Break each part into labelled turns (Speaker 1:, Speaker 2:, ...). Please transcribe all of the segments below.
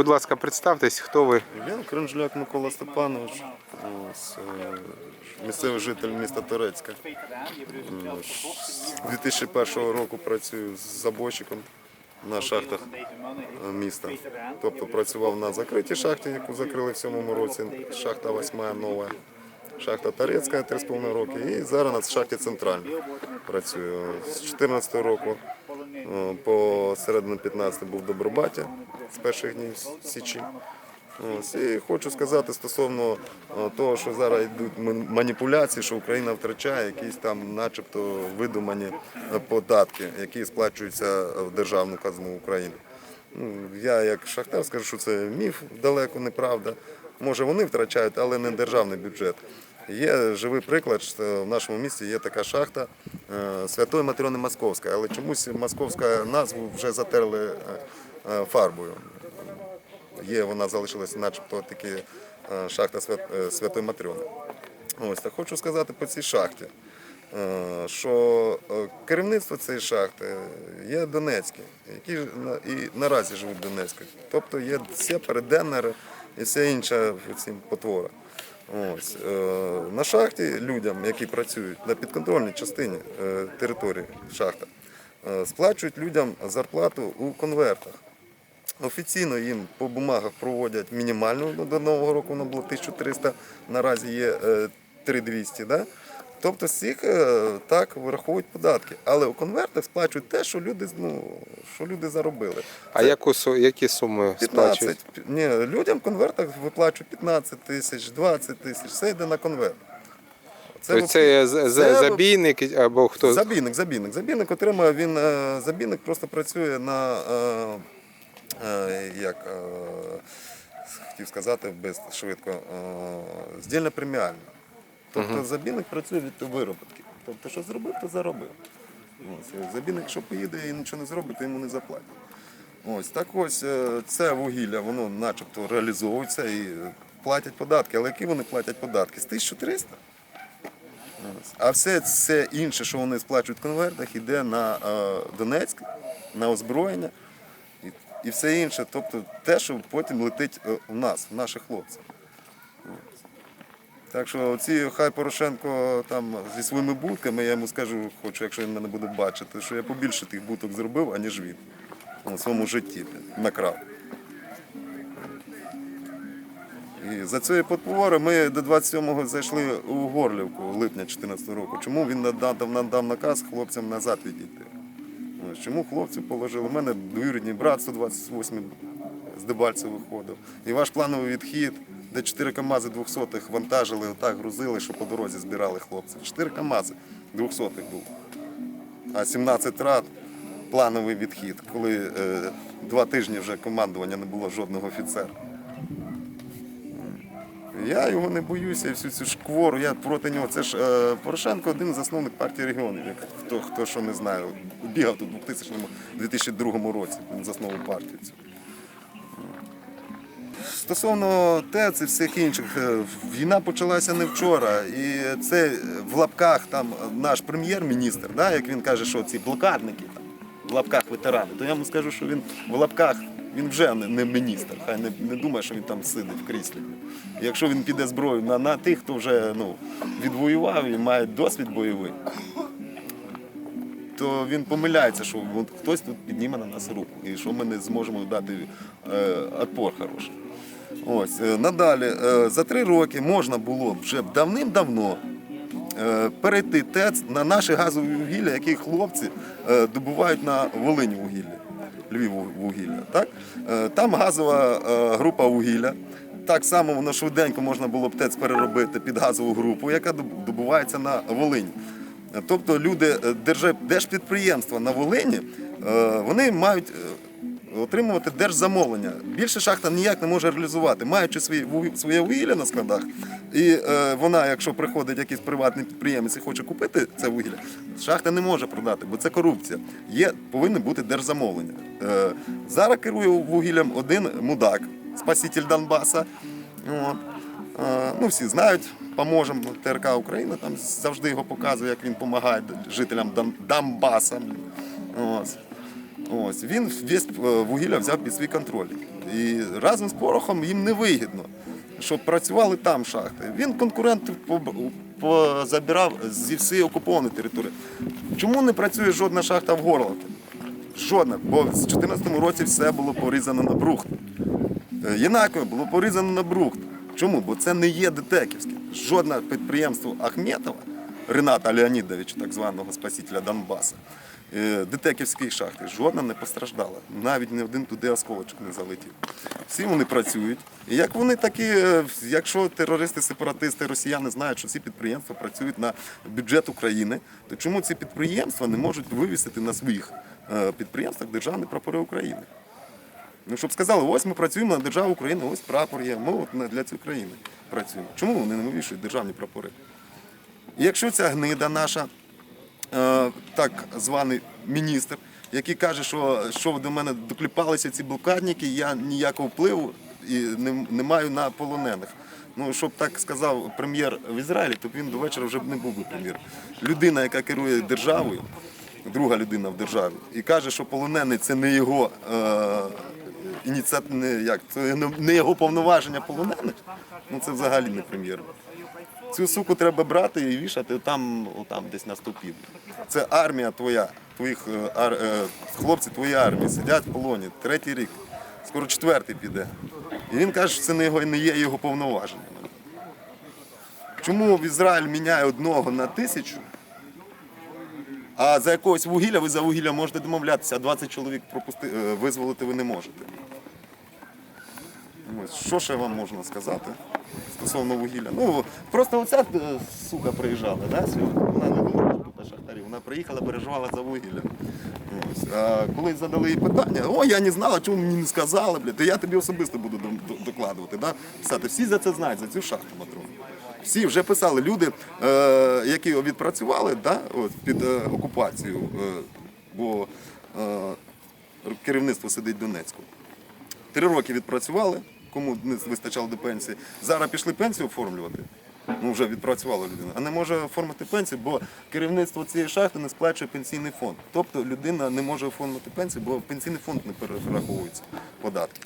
Speaker 1: Будь ласка, представтесь, хто ви?
Speaker 2: Я Кринжляк Микола Степанович, ось, е, місцевий житель міста Торецька. М, З 2001 року працюю з забойщиком на шахтах е, міста. Тобто працював на закритій шахті, яку закрили в цьому році, шахта 8 нова. Шахта Торецька 3,5 роки і зараз на шахті центральній працюю. З 2014 року по середину 15 був в з перших днів Січі. Ось, і хочу сказати стосовно е, того, що зараз йдуть маніпуляції, що Україна втрачає якісь там, начебто, видумані е, податки, які сплачуються в державну казну України. Ну, я як шахтар скажу, що це міф далеко неправда. Може вони втрачають, але не державний бюджет. Є живий приклад, що в нашому місті є така шахта е, Святої Матрьони Московська, але чомусь московська назву вже затерли е, е, фарбою. Є, вона залишилася начебто таки шахта Святої Матрьони. Ось так хочу сказати по цій шахті, що керівництво цієї шахти є Донецьке, які і наразі живуть в Донецьку. Тобто є все переденнери і все інше в цім потвора. Ось. е, На шахті людям, які працюють на підконтрольній частині е, території шахта, е, сплачують людям зарплату у конвертах. Офіційно їм по бумагах проводять мінімальну ну, до Нового року вона було 1300, наразі є е, 3200. Да? Тобто з цих е, так вираховують податки. Але у конвертах сплачують те, що люди, ну, що люди заробили.
Speaker 1: А яку, які суми
Speaker 2: 15,
Speaker 1: сплачують?
Speaker 2: ні, людям в конвертах виплачують 15 тисяч, 20 тисяч, все йде на конверт.
Speaker 1: Тобто це з- з-
Speaker 2: це
Speaker 1: забійник або хто?
Speaker 2: Забійник, забійник. Забійник отримує, він е, забійник просто працює на е, як хотів сказати без швидко, здільно преміально. Тобто забійник працює від вироботки. Тобто, що зробив, то заробив. Ось, забійник, якщо поїде і нічого не зробить, то йому не заплатять. Ось так ось е, це вугілля, воно начебто реалізовується і платять податки. Але які вони платять податки? З 1300? Ось. А все це інше, що вони сплачують в конвертах, йде на е, Донецьк, на озброєння і, і все інше. Тобто те, що потім летить е, в нас, в наших хлопців. Так що ці хай Порошенко там зі своїми будками, я йому скажу, хочу, якщо він мене буде бачити, що я побільше тих будок зробив, аніж він у своєму житті накрав. І за цією подповорою ми до 27-го зайшли у Горлівку липня 2014 року. Чому він надав, надав наказ хлопцям назад відійти? Чому хлопці положили? У мене двоюрідний брат 128 з Дебальця виходив. І ваш плановий відхід, де 4 КАМАЗи 200-х вантажили, отак грузили, що по дорозі збирали хлопців. 4 КАМАЗи 200-х було. А 17 рад плановий відхід, коли е, два тижні вже командування не було жодного офіцера. Я його не боюся, і всю цю шквору, я проти нього. Це ж е, Порошенко один засновник партії регіонів, як хто, хто що не знає. Бігав тут у 2002 році, він заснував партію. цю. Стосовно ТЕЦ і всіх інших, е, війна почалася не вчора. І це в лапках там наш прем'єр-міністр, да, як він каже, що ці блокадники там, в лапках ветерани, то я йому скажу, що він в лапках він вже не міністр. Хай не, не думає, що він там сидить в кріслі. Якщо він піде зброю на, на тих, хто вже ну, відвоював і має досвід бойовий, то він помиляється, що хтось тут підніме на нас руку і що ми не зможемо дати е, отпор хороший. Ось, е, надалі, е, за три роки можна було вже давним-давно е, перейти ТЕЦ на наші газові вугілля, які хлопці добувають на Волині вугілля, Львів вугілля. Так? Там газова група вугілля. Так само воно швиденько можна було б ТЕЦ переробити під газову групу, яка добувається на Волині. Тобто люди держпідприємства на Волині, вони мають отримувати держзамовлення. Більше шахта ніяк не може реалізувати, маючи своє вугілля на складах. І е, вона, якщо приходить якийсь приватний підприємець і хоче купити це вугілля, шахта не може продати, бо це корупція. Є повинне бути держзамовлення. Е, зараз керує вугіллям один мудак, спаситель Донбаса. От. Е, Ну, всі знають, поможемо. ТРК Україна там завжди його показує, як він допомагає жителям Дон- Донбаса. Ось. Ось. Він весь е, вугілля взяв під свій контроль. І разом з порохом їм не вигідно, щоб працювали там шахти. Він конкурентів позабирав зі всієї окупованої території. Чому не працює жодна шахта в Горловці? Жодна, бо в 2014 році все було порізано на брухт. Е, Єнакове було порізано на брухт. Чому? Бо це не є Детеківське. Жодне підприємство Ахметова, Рената Леонідовича, так званого спасителя Донбаса, е, Детеківської шахти, жодна не постраждала. Навіть не один туди осколочок не залетів. Всі вони працюють. І як вони такі, е, якщо терористи, сепаратисти, росіяни знають, що ці підприємства працюють на бюджет України, то чому ці підприємства не можуть вивісити на своїх е, підприємствах державні прапори України? Ну, щоб сказали, ось ми працюємо на державу України, ось прапор є. Ми от для цієї країни працюємо. Чому вони не вивішують державні прапори? І якщо ця гнида наша, е, так званий міністр, який каже, що, що до мене докліпалися ці блокадники, я ніякого впливу і не, не маю на полонених. Ну, щоб так сказав прем'єр в Ізраїлі, то він до вечора вже б не був би прем'єр. Людина, яка керує державою, друга людина в державі, і каже, що полонений це не його е, ініціат... не, як, це не його повноваження полонених, ну це взагалі не прем'єр. Цю суку треба брати і вішати там, там десь на стовпі. Це армія твоя, твоїх е, ар, е, хлопці твоєї армії сидять в полоні, третій рік, скоро четвертий піде. І він каже, що це не, його, не є його повноваженням. Чому в Ізраїль міняє одного на тисячу, а за якогось вугілля ви за вугілля можете домовлятися, а 20 чоловік пропусти, е, визволити ви не можете. Ось, що ще вам можна сказати стосовно вугілля? Ну, просто оця е, сука приїжджала, да, сьогодні? Вона не була тут шахтарів, вона приїхала, переживала за вугілля. Ось. А коли задали їй питання, о, я не знала, чому мені не сказали, блядь, то я тобі особисто буду до- до- докладувати. Да? Писати. Всі за це знають, за цю шахту Матрон. Всі вже писали люди, е, які відпрацювали да, от, під е, окупацією, е, бо е, керівництво сидить в Донецьку. Три роки відпрацювали, кому не вистачало до пенсії. Зараз пішли пенсію оформлювати. Ну, вже відпрацювала людина, а не може оформити пенсію, бо керівництво цієї шахти не сплачує пенсійний фонд. Тобто людина не може оформити пенсію, бо пенсійний фонд не перераховується податки.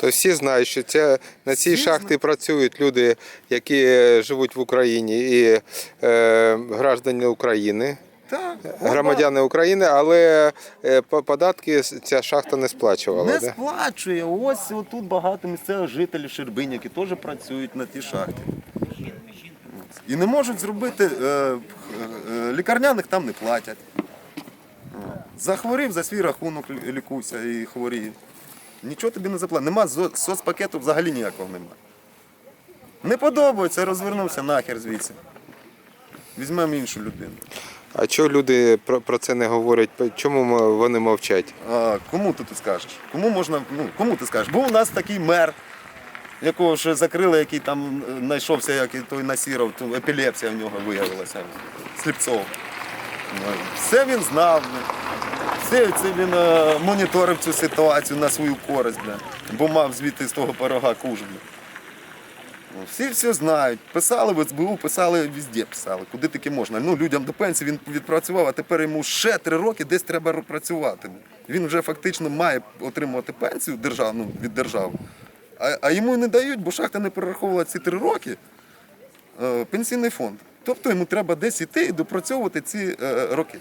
Speaker 1: То всі знають, що ця, на цій
Speaker 2: Всі
Speaker 1: шахті працюють люди, які е, живуть в Україні і е, граждані України,
Speaker 2: Так,
Speaker 1: громадяни України, але е, податки ця шахта не сплачувала.
Speaker 2: не
Speaker 1: да?
Speaker 2: сплачує. Ось тут багато місцевих жителів Щербині, які теж працюють на тій шахті. І не можуть зробити е, е, лікарняних там не платять. Захворів за свій рахунок лі- лікуйся і хворіє. Нічого тобі не заплатить. Нема соцпакету взагалі ніякого нема. Не подобається, розвернувся нахер звідси. Візьмемо іншу людину.
Speaker 1: А чого люди про, про це не говорять? Чому вони мовчать?
Speaker 2: А, кому ти, скажеш? Кому можна, ну, кому ти скажеш? Був у нас такий мер, якого ще закрили, який там е, знайшовся, як і той Насіров, то епілепсія в нього виявилася. Сліпцов. Все він знав. Все це він е, моніторив цю ситуацію на свою користь, бля. бо мав звідти з того пирога куш. Бля. Всі все знають. Писали в СБУ, писали везде писали, куди таки можна. Ну, людям до пенсії він відпрацював, а тепер йому ще три роки десь треба працювати. Він вже фактично має отримувати пенсію державну від держави. А, а йому не дають, бо шахта не перераховувала ці три роки е, пенсійний фонд. Тобто йому треба десь іти і допрацьовувати ці е, роки.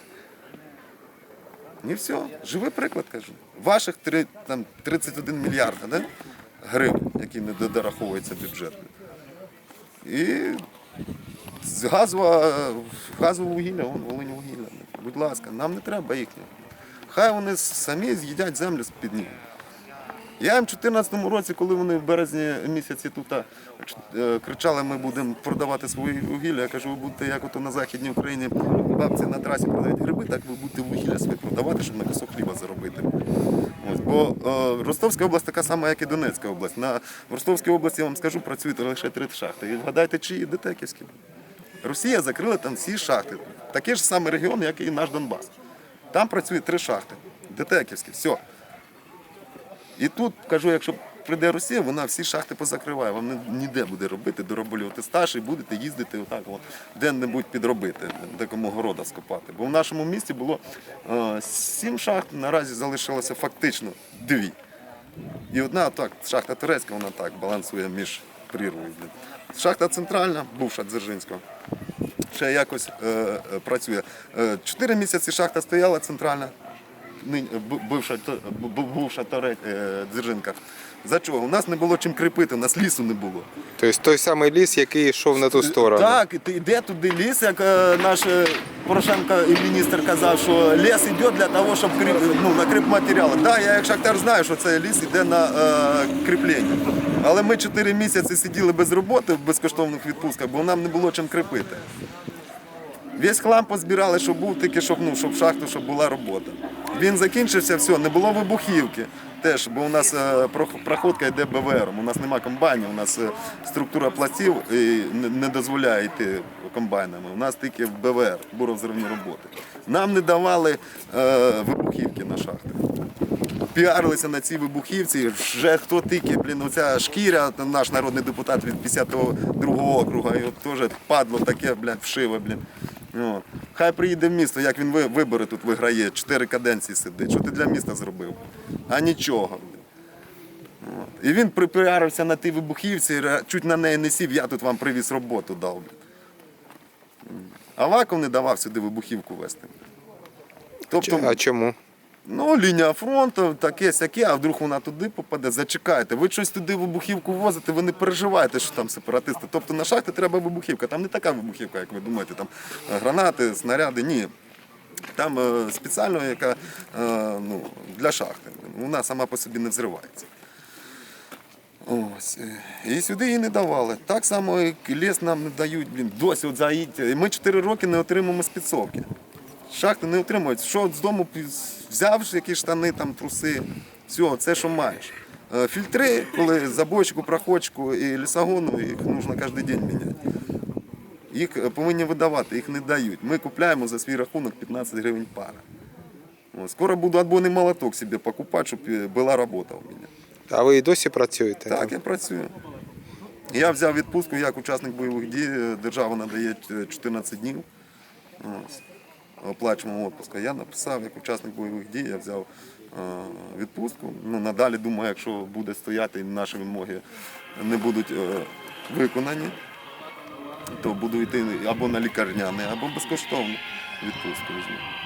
Speaker 2: І все, живий приклад кажу. Ваших три, там, 31 мільярда да? гривень, які не дораховуються бюджетно. І з газова, газове вугілля, вон волинь вугілля. Будь ласка, нам не треба їхнього. Хай вони самі з'їдять землю з-під ніг. Я їм в 2014 році, коли вони в березні місяці тут е, кричали, ми будемо продавати свої вугілля, я кажу, ви будете як ото на Західній Україні бабці на трасі продають гриби, так ви будете вугілля своє продавати, щоб на кусок хліба заробити. Ось, бо е, Ростовська область така сама, як і Донецька область. На в Ростовській області, я вам скажу, працюють лише три шахти. І вгадайте, чиї Детеківські. Росія закрила там всі шахти. Такий ж самий регіон, як і наш Донбас. Там працює три шахти. Детеківські, все. І тут кажу, якщо прийде Росія, вона всі шахти позакриває. Вам ніде буде робити, дороблювати стаж і будете їздити отак, от, де-небудь підробити, де кому города скопати. Бо в нашому місті було е, сім шахт, наразі залишилося фактично дві. І одна так, шахта турецька, вона так балансує між прірвою. Шахта центральна, бувша Дзержинського, ще якось е, е, працює. Е, Чотири місяці шахта стояла центральна, бивша, бувша Торе- е, Дзержинка. За чого? У нас не було чим кріпити, у нас лісу не було.
Speaker 1: Тобто той самий ліс, який йшов на ту сторону.
Speaker 2: Так, йде туди ліс, як е, наш е, Порошенко і міністр казав, що ліс йде для того, щоб кріп, ну, на кріпматеріали. Так, да, я як шахтар знаю, що цей ліс йде на е, кріплення. Але ми 4 місяці сиділи без роботи в безкоштовних відпустках, бо нам не було чим кріпити. Весь хлам позбирали, щоб був тільки, щоб, ну, щоб шахту, щоб була робота. Він закінчився, все, не було вибухівки. Теж, бо у нас е, проходка йде БВР, у нас нема комбайнів, у нас е, структура пластів не, дозволяє йти комбайнами. У нас тільки в БВР, буровзривні роботи. Нам не давали е, вибухівки на шахти. Піарилися на цій вибухівці. Вже хто тільки, блін, оця шкіря, наш народний депутат від 52-го округу, і теж падло таке, блядь, вшиве, блін. От. Хай приїде в місто, як він вибори тут виграє, чотири каденції сидить. Що ти для міста зробив? А нічого. От. І він припіарився на тій вибухівці, чуть на неї не сів, я тут вам привіз роботу дав. Аваков не давав сюди вибухівку вести. Тобто,
Speaker 1: А чому?
Speaker 2: Ну, лінія фронту, таке сяке, а вдруг вона туди попаде. Зачекайте, ви щось туди вибухівку возите, ви не переживаєте, що там сепаратисти. Тобто на шахти треба вибухівка. Там не така вибухівка, як ви думаєте, там е, гранати, снаряди. Ні. Там е, спеціально, яка е, ну, для шахти. Вона сама по собі не взривається. Ось. е, І сюди її не давали. Так само і ліс нам не дають, блін, досі от заїдьте. Ми 4 роки не отримуємо спецовки. Шахти не отримують. Що з дому взяв якісь штани, там, труси, все, це що маєш. Е, Фільтри, коли забойчику, проходчику і лісогону, їх потрібно кожен день міняти. Їх е, повинні видавати, їх не дають. Ми купляємо за свій рахунок 15 гривень пара. Скоро буду отбойний молоток собі покупати, щоб е, була робота у мене.
Speaker 1: А ви і досі працюєте?
Speaker 2: Так, я працюю. Я взяв відпустку як учасник бойових дій. Держава надає е, 14 днів оплачуваного відпуску. Я написав як учасник бойових дій, я взяв е, відпустку. Ну, надалі думаю, якщо буде стояти і наші вимоги не будуть е, виконані, то буду йти або на лікарняний, або безкоштовну відпустку візьму.